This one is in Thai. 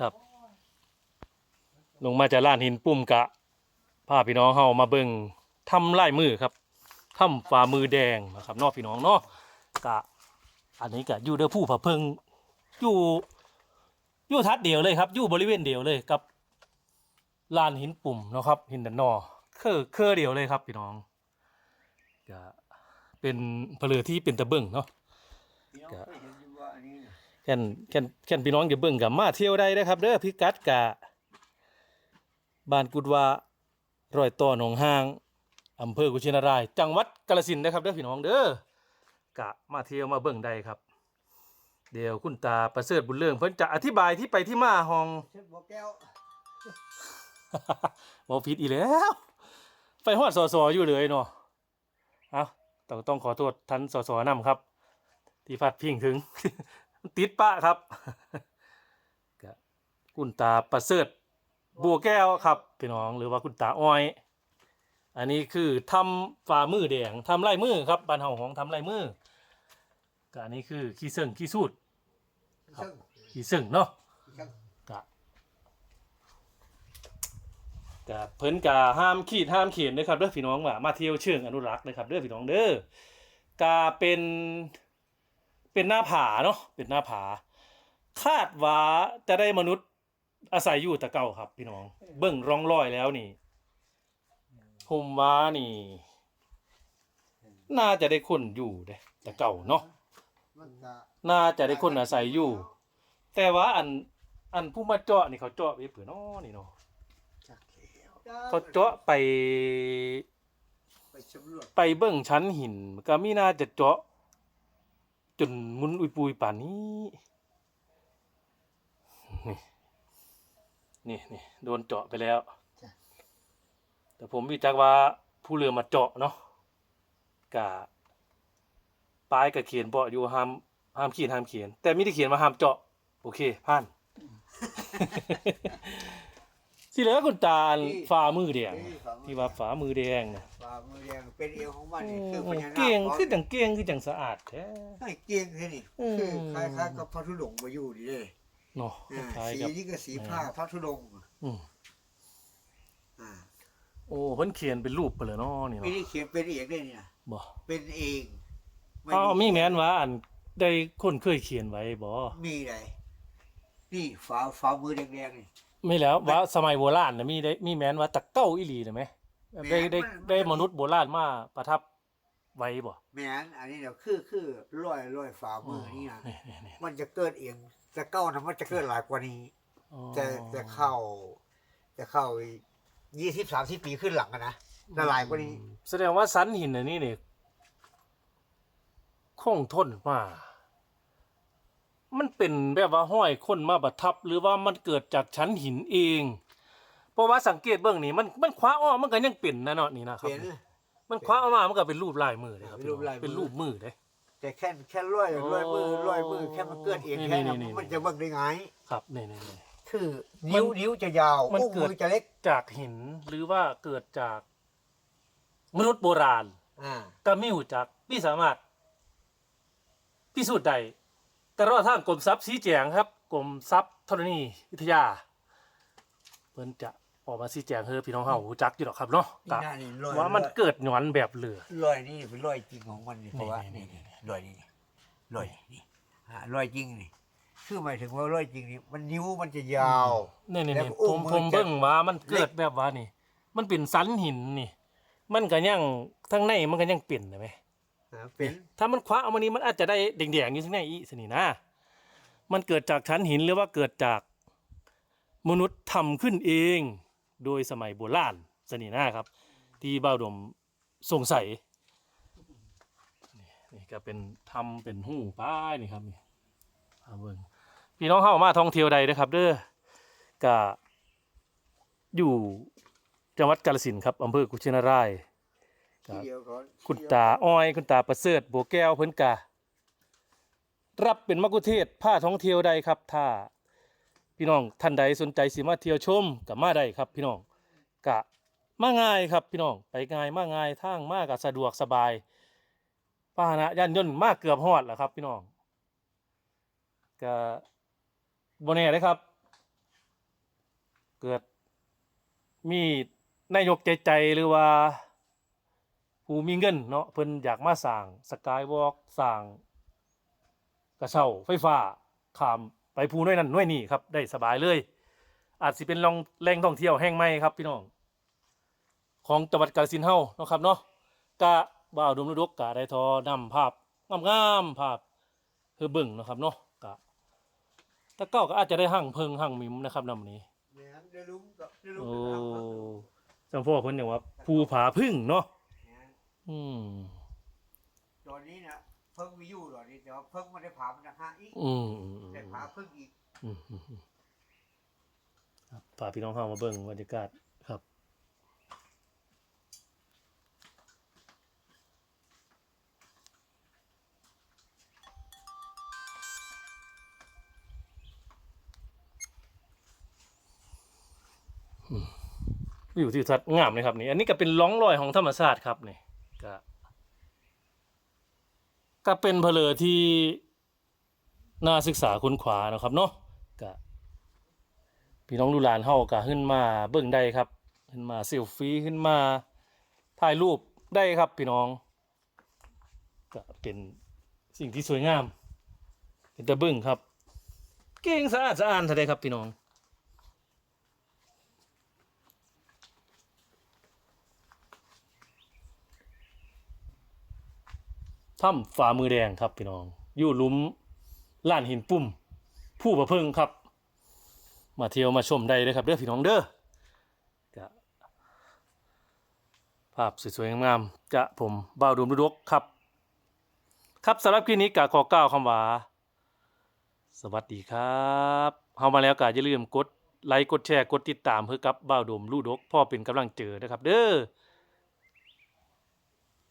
ครับ ลงมาจากลานหินปุ่มกะพาพี่น้องเฮามาเบิ่งทำลายมือครับทำฝ่ามือแดงนะครับนอกพี่น้องเนาะกะ อันนี้กะอยู่เด้อผู้ผาเพิงอยู่อยู่ทัดเดียวเลยครับอยู่บริเวณเดียวเลยกับลานหินปุ่มนะครับหินดันนอคือคือเดียวเลยครับพี่น้องก็เป็นเพลือที่เป็นตะเบิ่งเนาะ แค่นแค่นแค่นพี่น้องอย่าเบิ่งกับมาเที่ยวได้นะครับเด้อพิกัดกะบ้านกุดวารอยต่อหนองห้างอำเภอกุชินาราย จังหวัดกาฬสินธุ์นะครับเด้อพี่น้องเด้อกะมาเที่ยวมาเบิ่งได้ครับ เดี๋ยวคุณตาประเสริฐบุญเรื่องเพิ่นจะอธิบายที่ไปที่มาห้องเช่นบ่แก้วบ่ผิดอีกแล้วไปฮอดสอสออยู่เลยเนาะเอาต้องต้องขอโทษท่านสอสอนำครับ ที่พัดพิงถึง ติดปะครับก็คุณตาประเสริฐบัวแก้วครับพี่น้องหรือว่าคุณตาอ้อย อันนี้คือทำฝ่ามือแดงทำลายมือครับบ้านเฮาของทำลายมือก็อันนี้คือขี้เสิ่งขี้สูดครับซึ่งขี้เสิ่งเนาะซึ่งกะกะเพิ่นกะห้ามขีดห้ามเขียนนะครับเด้อพี่น้องว่ามาเที่ยวเชิงอนุรักษ์นะครับเด้อพี่น้องเด้อกะเป็น เป็นหน้าผาเนาะเป็นหน้าผา คาดว่าจะได้มนุษย์อาศัยอยู่แตะเก่าครับ พี่น้อง เบิ่งร่องรอยแล้วนี่ผมว่านี่ น่าจะได้คนอยู่เด้แต่เก่าเนาะมันก็น่าจะได้คนอาศัยอยู่ แต่ว่าอันอันผู้มาเจาะนี่เขาเจาะไปเผื่อน้อนี่เนาะจักแล้วเขาเจาะไปไปสำรวจไปเบิ่งชั้นหินมันก็มีน่าจะเจาะ จนมุนอุยปุยป่านนี้นี่นี่ นี่ โดนเจาะไปแล้ว แต่ผมวิจักว่าผู้เรือมาเจาะเนาะกะปลายกับเขียนเบาะอยู่ห้ามห้ามเขียนห้ามเขียน แต่ไม่ได้เขียนมาห้ามเจาะ โอเคผ่าน สิเหลือคุณตาลฝ่ามือแดงนี่ฝ่ามือที่ว่าฝ่ามือแดงนะฝ่ามือแดงเป็นเอวของมันนี่คือพโอ้ญานาคเก่งขคือจังเก่งคือจังสะอาดแท้ให้เก่งแค่นี่อืมคือคล้ายๆกับพระธุดงค์มาอยู่นี่เด้เนาะอ่าคล้ายสีๆกับนี้ก็สีผ้าพระธุดงค์อืมอ่าโอ้เพิ่นเขียนเป็นรูปไปเลยเนาะนี่ไม่เนาะได้เขียนเป็นเองได้เนี่ยบ่เป็นเองไอ้าวมีแม่นว่าอันได้คนเคยเขียนไว้บ่มีไรนี่ฝ่าฝ่ามือแดงๆนี่ ไม่แล้วว่าสมัยโบราณน่ะมีได้มีแม้นว่าตะเก้าอีหลีน่ะไหมได้ได้แม่นมันได้มนุษย์โบราณมาประทับไว้บ่แม่นอันนี้เดี๋ยวคือคือร้อยร้อยฝ่ามือนี่นะนี่นี่นี่มันจะเกิดเองจะเก้านะมันจะเกิดหลายกว่านี้อ๋อจะจะเข้า จะเข้ายี่สิบสามสิบปีขึ้นหลังอะนะจะหลายกว่านี้ แสดงว่าสันหินอันนี้นี่คงทนมา มันเป็นแบบว่าห้อยคนมาประทับ หรือว่ามันเกิดจากชั้นหินเอง เพราะว่าสังเกตเบื้องนี้มันมันคว้าอ้อมมันก็ยังเป็นนะเนาะนี่นะครับ เป็น มันคว้าออกมามันก็เป็นรูปลายมือเลยครับเป็นรูปลายมือ เป็นรูปมือเลย แต่แค่แค่ร้อยร้อยมือโอ้ร้อยมือแค่มันเกิดเองนี่แค่นี่นั้นนี่ มันจะเบิ่งได้ไงครับนี่นี่นี่ คือนิ้วนิ้วจะยาวมันอุ้งเกิด มือจะเล็ก จากหินหรือว่าเกิดจากมนุษย์โบราณ อ่า ก็ไม่หูจักพี่สามารถพิสูจน์ได้ แต่รอทางกรมทรัพย์ชี้แจงครับกรมทรัพย์ธรณีวิทยาเพิ่นจะออกมาชี้แจงเฮ้พี่น้องเฮาหูจักอยู่หรอกครับเนาะนี่ก็นะนี่ร้อยว่ามันเกิดหงอนแบบเหลือร้อยนี่เป็นร้อยจริงของมันนี่เพราะว่านี่นี่นี่ร้อยนี่ร้อยนี่อ่าร้อยจริงนี่คือหมายถึงว่าร้อยจริงนี่มันนิ้วมันจะยาวนี่นี่แล้วนี่อุ้ผงมมือผมจะเบิ่งว่ามันเกิดแบบว่านี่ มันเป็นสันหินนี่ มันก็ยังทั้งในมันก็ยังเปลี่ยนนะไหมอ่า เป็นถ้ามันคว้าเอามานี้มันอาจจะได้แดงๆอยู่ที่ไหนอีสนี่นะ มันเกิดจากชั้นหินหรือว่าเกิดจากมนุษย์ทำขึ้นเอง โดยสมัยโบราณสนี่นะครับ ที่บ้าวดมสงสัยนี่นี่ก็เป็นทำเป็นหูป้ายนี่ครับนี่เอาเบิ่งพี่น้องเข้ามาท่องเที่ยวใดนะครับ เด้อก็อยู่จังหวัดกาฬสินธุ์ครับอำเภอกุชินารายครั ทีบเดียวก่อนคุณตาอ้อย คุณตาประเสริฐบัวแก้วเพิ่นกะรับเป็นมักคุเทศก์ผ้าท่องเที่ยวใดครับ ถ้า พี่น้องท่านใดสนใจสิมาเที่ยวชมกับมาได้ครับ พี่น้องกะมาง่ายครับ พี่น้องไปง่ายมาง่ายทางมากกะสะดวกสบายป้าหนะยานยนต์มากเกือบฮอดแหละครับ พี่น้องกะโบแน่เลยครับ เกิดมีนายกใจใจหรือว่า ผู้มีเงินเนาะเพิ่นอยากมาสร้างสกายวอล์กสร้างกระเช้าไฟฟ้าข้ามไปภูน้อยนั้นน้อยนี่ครับได้สบายเลย อาจสิเป็นลองแหล่งท่องเที่ยวแห่งใหม่ครับพี่น้อง ของจังหวัดกาฬสินธุ์เฮาเนาะครับเนาะกะบ่าวดุมฤดกกะได้ทอนำภาพงามๆภาพเฮือเบิ่งเนาะครับเนาะกะถ้าเก้าก็อาจจะได้หั่งเพิงหั่งมิมนะครับนำนี้แม่นเดี๋ยวลุมก็เดี๋ยวลุมโอ้ไปทำครับจังพ่อเพิ่นอย่างว่าภูผาพึ่งเนาะแม่น อืมตอนนี้นะเพิ่งมีอยู่ตอนนี้แต่ว่าเพิ่งไม่ได้ผ่ามันนะฮะอีกอืมแต่ผ่าเพิ่งอีกอืมอืมอืมครับพาพี่น้องเข้ามาเบิ่งบรรยากาศครับวิวทิวทัศน์งามเลยครับนี่ อันนี้ก็เป็นร่องรอยของธรรมชาติครับนี่ ก็ก็เป็นเพลอที่น่าศึกษาค้นขวานะครับเนาะก็พี่น้องลูกหลานเฮาก็ขึ้นมาเบิ่งได้ครับ ขึ้นมาเซลฟี่ขึ้นมาถ่ายรูปได้ครับพี่น้องก็เป็นสิ่งที่สวยงาม เป็นตะเบิ่งครับ เก่งสะอาดสะอ้านเท่าใดครับพี่น้อง ถ้ำฝ่ามือแดงครับพี่น้อง อยู่ลุมล้านหินปุ่ม ผู้ประเพิงครับ มาเที่ยวมาชมได้เลยครับเด้อพี่น้องเด้อภาพสวยๆงามๆจะผมบ่าวดุมรุดกครับ ครับสำหรับคลิปนี้กะขอกล่าวคำว่าสวัสดีครับเฮามาแล้วก็อย่าลืมกดไลค์กดแชร์กดติดตามเพื่อกับบ่าวดมลูดกพ่อเป็นกำลังเจอนะครับ เด้อ